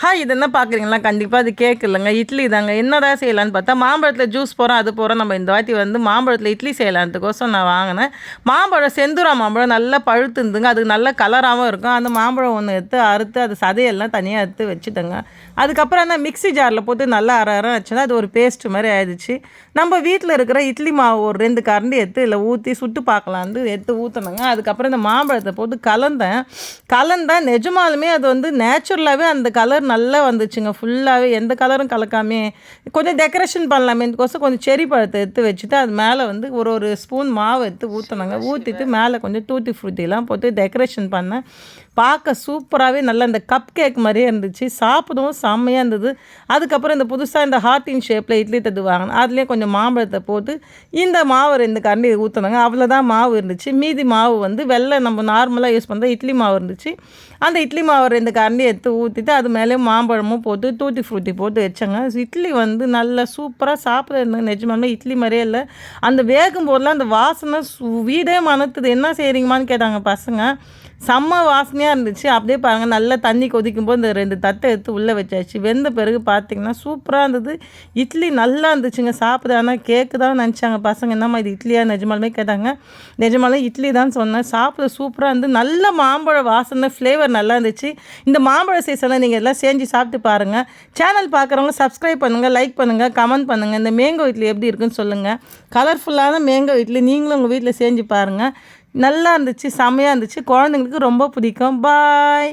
Hi இது என்ன பார்க்குறீங்களா கண்டிப்பாக அது கேக் இல்லைங்க இட்லி தாங்க. என்னடா செய்யலான்னு பார்த்தா மாம்பழத்தில் ஜூஸ் போகிறோம் அது போகிறோம் நம்ம இந்த வாட்டி வந்து மாம்பழத்தில் இட்லி செய்யலான்ட்டுக்கோசம் நான் வாங்கினேன். மாம்பழம் செந்தூரா மாம்பழம் நல்லா பழுத்து இருந்துங்க. அதுக்கு நல்ல கலராகவும் இருக்கும். அந்த மாம்பழம் ஒன்று எடுத்து அறுத்து அது சதையெல்லாம் தனியாக எடுத்து வச்சுட்டேங்க. அதுக்கப்புறம் அந்த மிக்ஸி ஜாரில் போட்டு நல்லா அரை அரை வச்சோன்னா அது ஒரு பேஸ்ட் மாதிரி ஆயிடுச்சு. நம்ம வீட்டில் இருக்கிற இட்லி மாவு ஒரு ரெண்டு கரண்டி எடுத்து இல்லை ஊற்றி சுட்டு பார்க்கலான்னு எடுத்து ஊற்றினேங்க அதுக்கப்புறம் இந்த மாம்பழத்தை போட்டு கலந்தேன். கலந்தேன் நிஜமாலுமே அது வந்து நேச்சுரலாகவே அந்த கலர் நல்லா வந்துச்சுங்க. ஃபுல்லாகவே எந்த கலரும் கலக்காமே கொஞ்சம் டெக்கரேஷன் பண்ணலாமேன்னுக்கோசம் கொஞ்சம் செரி பழத்தை எடுத்து வச்சுட்டு அது மேலே வந்து ஒரு ஒரு ஸ்பூன் மாவு எடுத்து ஊற்றினாங்க ஊற்றிட்டு மேலே கொஞ்சம் டூட்டி ஃப்ரூட்டிலாம் போட்டு டெக்கரேஷன் பண்ணேன் பார்க்க சூப்பராகவே நல்ல இந்த கப் கேக் மாதிரியே இருந்துச்சு. சாப்பிடவும் செம்மையாக இருந்தது. அதுக்கப்புறம் இந்த புதுசாக இந்த ஹார்ட்டின் ஷேப்பில் இட்லி தட்டு வாங்கினேன் அதுலேயே கொஞ்சம் மாம்பழத்தை போட்டு இந்த மாவு ரெண்டு கரண்டி ஊற்றினாங்க அவ்வளோதான் மாவு இருந்துச்சு. மீதி மாவு வந்து வெள்ளை நம்ம நார்மலாக யூஸ் பண்ணுற இட்லி மாவு இருந்துச்சு. அந்த இட்லி மாவு ரெண்டு கரண்டி எடுத்து ஊற்றிட்டு அது மேலே மாம்பழமும் போட்டு டூட்டி ஃப்ரூட்டி போட்டு வச்சேங்க. இட்லி வந்து நல்லா சூப்பராக சாப்பிட இருந்தேன் நிஜமாலுமே இட்லி மாதிரியே இல்லை. அந்த வேகும் போதெல்லாம் அந்த வாசனை வீடே மணத்துது என்ன செய்கிறீங்கம்மான்னு கேட்டாங்க பசங்க. செம்ம வாசனையாக இருந்துச்சு. அப்படியே பாருங்கள் நல்லா தண்ணி கொதிக்கும் போது இந்த ரெண்டு தட்டை எடுத்து உள்ளே வச்சாச்சு. வெந்த பிறகு பார்த்தீங்கன்னா சூப்பராக இருந்தது. இட்லி நல்லா இருந்துச்சுங்க. சாப்பிட ஆனால் கேக்கு தான் நினச்சாங்க பசங்க. என்னம்மா இது இட்லியாக நிஜமாலுமே கேட்டாங்க. நிஜமாலும் இட்லி தான் சொன்னேன். சாப்பிட சூப்பராக இருந்து நல்ல மாம்பழ வாசனை ஃப்ளேவர் நல்லா இருந்துச்சு. இந்த மாம்பழ சீசனில் நீங்கள் எல்லாம் செஞ்சு சாப்பிட்டு பாருங்கள் சேனல் பார்க்குறவங்க சப்ஸ்கிரைப் பண்ணுங்கள் லைக் பண்ணுங்கள் கமெண்ட் பண்ணுங்கள் இந்த மேங்கோ இட்லி எப்படி இருக்குன்னு சொல்லுங்கள் கலர்ஃபுல்லான மேங்கோ இட்லி நீங்களும் உங்கள் வீட்டில் செஞ்சு பாருங்கள் நல்லா இருந்துச்சு செம்மையாக இருந்துச்சு. குழந்தைங்களுக்கு ரொம்ப பிடிக்கும். பாய்